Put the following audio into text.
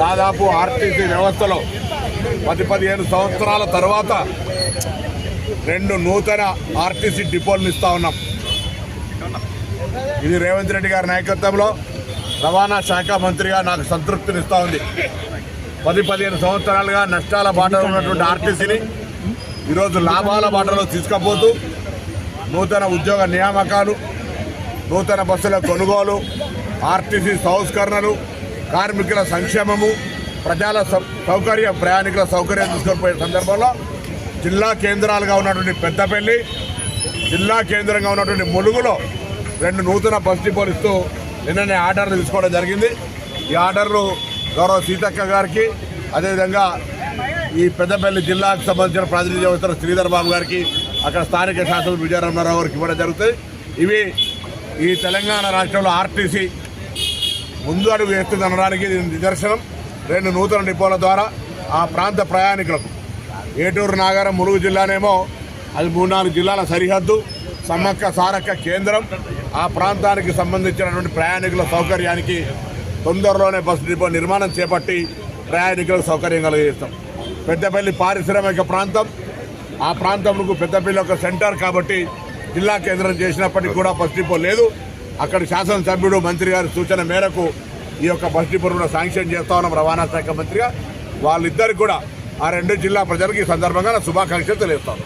దాదాపు ఆర్టీసీ వ్యవస్థలో పది పదిహేను సంవత్సరాల తర్వాత రెండు నూతన ఆర్టీసీ డిపోలను ఇస్తా ఉన్నాం. ఇది రేవంత్ రెడ్డి గారి నాయకత్వంలో రవాణా శాఖ మంత్రిగా నాకు సంతృప్తిని ఇస్తా ఉంది. పది పదిహేను సంవత్సరాలుగా నష్టాల బాటలో ఉన్నటువంటి ఆర్టీసీని ఈరోజు లాభాల బాటలో తీసుకుపోతూ నూతన ఉద్యోగ నియామకాలు నూతన బస్సుల కొనుగోలు ఆర్టీసీ సంస్కరణలు కార్మికుల సంక్షేమము ప్రజల సౌ- సౌకర్యం ప్రయాణికుల సౌకర్యం తీసుకొని సందర్భంలో జిల్లా కేంద్రాలుగా ఉన్నటువంటి పెద్దపల్లి జిల్లా కేంద్రంగా ఉన్నటువంటి ములుగులో రెండు నూతన బస్ డిపోలు ఇస్తూ నిన్ననే ఆర్డర్లు తీసుకోవడం జరిగింది. ఈ ఆర్డర్లు గౌరవ సీతక్క గారికి అదేవిధంగా ఈ పెద్దపల్లి జిల్లాకు సంబంధించిన ప్రాతినిధ్యం వహిస్తున్న శ్రీధర్ బాబు గారికి అక్కడ స్థానిక శాసనసభ్యులు విజయరామారావు గారికి ఇవ్వడం జరుగుతుంది. ఇవి ఈ తెలంగాణ రాష్ట్రంలో ఆర్టీసీ ముందు అడుగు వేస్తుంది అనడానికి ఇది నిదర్శనం. రెండు నూతన డిపోల ద్వారా ఆ ప్రాంత ప్రయాణికులకు. ఏటూరు నాగారం ములుగు జిల్లానేమో అది మూడు నాలుగు జిల్లాల సరిహద్దు సమ్మక్క సారక్క కేంద్రం. ఆ ప్రాంతానికి సంబంధించినటువంటి ప్రయాణికుల సౌకర్యానికి తొందరలోనే బస్సు డిపో నిర్మాణం చేపట్టి ప్రయాణికులకు సౌకర్యం కలిగిస్తాం. పెద్దపల్లి పారిశ్రామిక ప్రాంతం. ఆ ప్రాంతంకు పెద్దపల్లి ఒక సెంటర్ కాబట్టి జిల్లా కేంద్రం చేసినప్పటికీ కూడా బస్ డిపో లేదు. అక్కడ శాసనసభ్యుడు మంత్రి గారి సూచన మేరకు ఈ యొక్క బస్ డిపో కూడా శాంక్షన్ చేస్తా ఉన్నాం రవాణా శాఖ మంత్రిగా. వాళ్ళిద్దరికి కూడా ఆ రెండు జిల్లా ప్రజలకు ఈ సందర్భంగా శుభాకాంక్షలు తెలియస్తాను